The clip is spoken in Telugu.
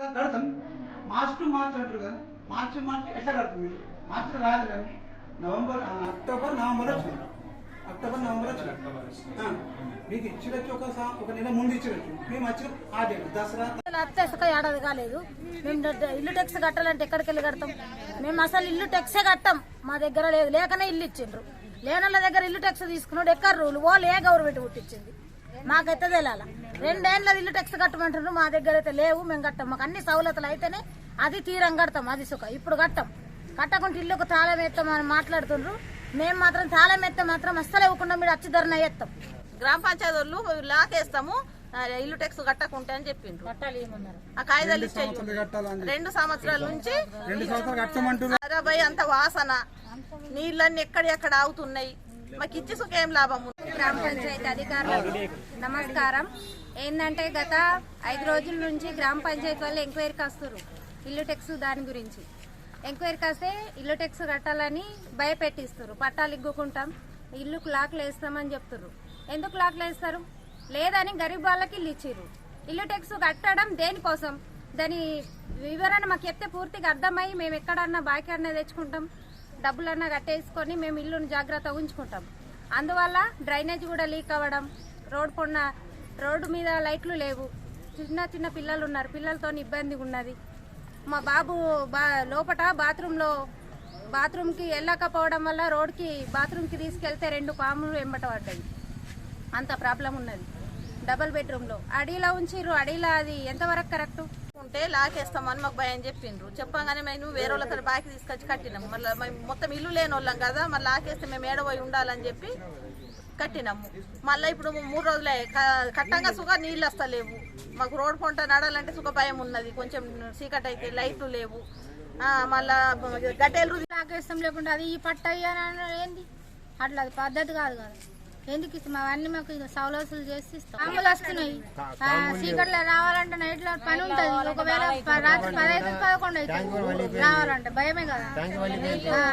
కడతాం మార్చ్ టు మార్చ్ అంటారు కదా. మార్చ్ మార్చ్ ఎట్లా కడతాం మీరు? మార్చ్ రాదు కానీ నవంబర్ ఆ, అక్టోబర్ నవంబర్ వచ్చింది. అక్టోబర్ నవంబర్ వచ్చింది. ఆ, మీకు ఇచ్చినట్టు ఒక సా- ఒక నెల ముందు ఇచ్చినట్టు మేము వచ్చిన ఆ డేట్ దసరా. అత్యసక ఏడాది కాలేదు. మేము ఇల్లు టెక్స్ కట్టాలంటే ఎక్కడికి వెళ్ళి కడతాం? మేము అసలు ఇల్లు టెక్సే కట్టాం. మా దగ్గర లేదు. లేకనే ఇల్లు ఇచ్చిండ్రు. లేనోళ్ళ దగ్గర ఇల్లు టెక్స్ తీసుకున్నాడు. ఎక్కడ రూలు? వాళ్ళు ఏ గవర్నమెంట్ పుట్టించింది. మాకైతే తెలియాల రెండేళ్ళ ఇల్లు టెక్స్ కట్టమంటున్నారు మా దగ్గర అయితే లేవు మేము కట్టాం. మాకు అన్ని సవలతులు అయితేనే అది తీరం కడతాం అది సుఖ. ఇప్పుడు కట్టాం. కట్టకుండా ఇల్లుకు తాళం ఎత్తాం అని మాట్లాడుతుండ్రు. మేము మాత్రం తాళం ఎత్తే మాత్రం అస్సలు ఇవ్వకుండా మీరు వచ్చి ధరణ ఎత్తాం గ్రామ పంచాయతీ వాళ్ళు లాకేస్తాము ఇల్లు టెక్స్ కట్టకుంటే అని చెప్పిండ్రు. కట్టాలి ఏమన్నారు ఆ రెండు సంవత్సరాల నుంచి అరవై అంత వాసన. నీళ్ళన్నీ ఎక్కడెక్కడ ఆగుతున్నాయి? మాకు ఇచ్చి సుఖేం లాభము గ్రామ పంచాయతీ అధికారులకు నమస్కారం. ఏంటంటే గత ఐదు రోజుల నుంచి గ్రామ పంచాయతీ వాళ్ళు ఎంక్వైరీకి వస్తారు ఇల్లు టెక్స్ దాని గురించి. ఎంక్వైరీకి వస్తే ఇల్లు టెక్స్ కట్టాలని భయపెట్టిస్తారు పట్టాలు ఇగ్గుకుంటాం ఇల్లుకు లాక్లు వేస్తామని చెప్తున్నారు ఎందుకు లాక్లు వేస్తారు? లేదని గరీబ్ వాళ్ళకి ఇల్లు ఇచ్చిర్రు. ఇల్లు టెక్స్ కట్టడం దేనికోసం? దాని వివరణ మాకు చెప్తే పూర్తిగా అర్థమయ్యి మేము ఎక్కడన్నా బాకీ అన్నా తెచ్చుకుంటాం. డబ్బులన్నా కట్టేసుకొని మేము ఇల్లును జాగ్రత్తగా ఉంచుకుంటాం. అందువల్ల డ్రైనేజ్ కూడా లీక్ అవ్వడం రోడ్ పొన్న రోడ్డు మీద లైట్లు లేవు. చిన్న చిన్న పిల్లలు ఉన్నారు. పిల్లలతో ఇబ్బంది ఉన్నది. మా బాబు బా లోపట బాత్రూంలో బాత్రూమ్కి వెళ్ళకపోవడం వల్ల రోడ్కి బాత్రూమ్కి తీసుకెళ్తే రెండు పాములు వెంబట పడ్డాయి. అంత ప్రాబ్లం ఉన్నది. డబల్ బెడ్రూమ్లో. అడీలా ఉంచిర్రు. అడీలో అది ఎంతవరకు కరెక్టు? ఉంటే లాకేస్తామని మాకు భయం చెప్పిండ్రు. చెప్పగానే మేము వేరే వాళ్ళతో బాకి తీసుకొచ్చి కట్టినాం. మళ్ళీ మేము మొత్తం ఇల్లు లేని వాళ్ళం కదా మళ్ళీ లాకేస్తే మేము ఏడపోయి ఉండాలని చెప్పి కట్టినాము. మళ్ళీ ఇప్పుడు మూడు రోజులే కట్టంగా సుఖ నీళ్ళు వస్తలేవు మాకు రోడ్ పంట నడాలంటే సుఖ భయం ఉన్నది. కొంచెం చీకటి అయితే లైట్లు లేవు. మళ్ళీ మళ్ళా గడ్డేలు లేకుండా అది ఈ పట్ట ఏంది? అట్లా అది పద్ధతి కాదు కదా. ఎందుకు ఇస్తాం? అవన్నీ మాకు ఇక సౌలతులు చేసి ఇస్తాం. పాములు వస్తున్నాయి. ఆ, చీకట్లో రావాలంటే నైట్లో పని ఉంటుంది. ఒకవేళ రాత్రి పదైదు పదకొండు అవుతుంది. రావాలంటే భయమే కదా.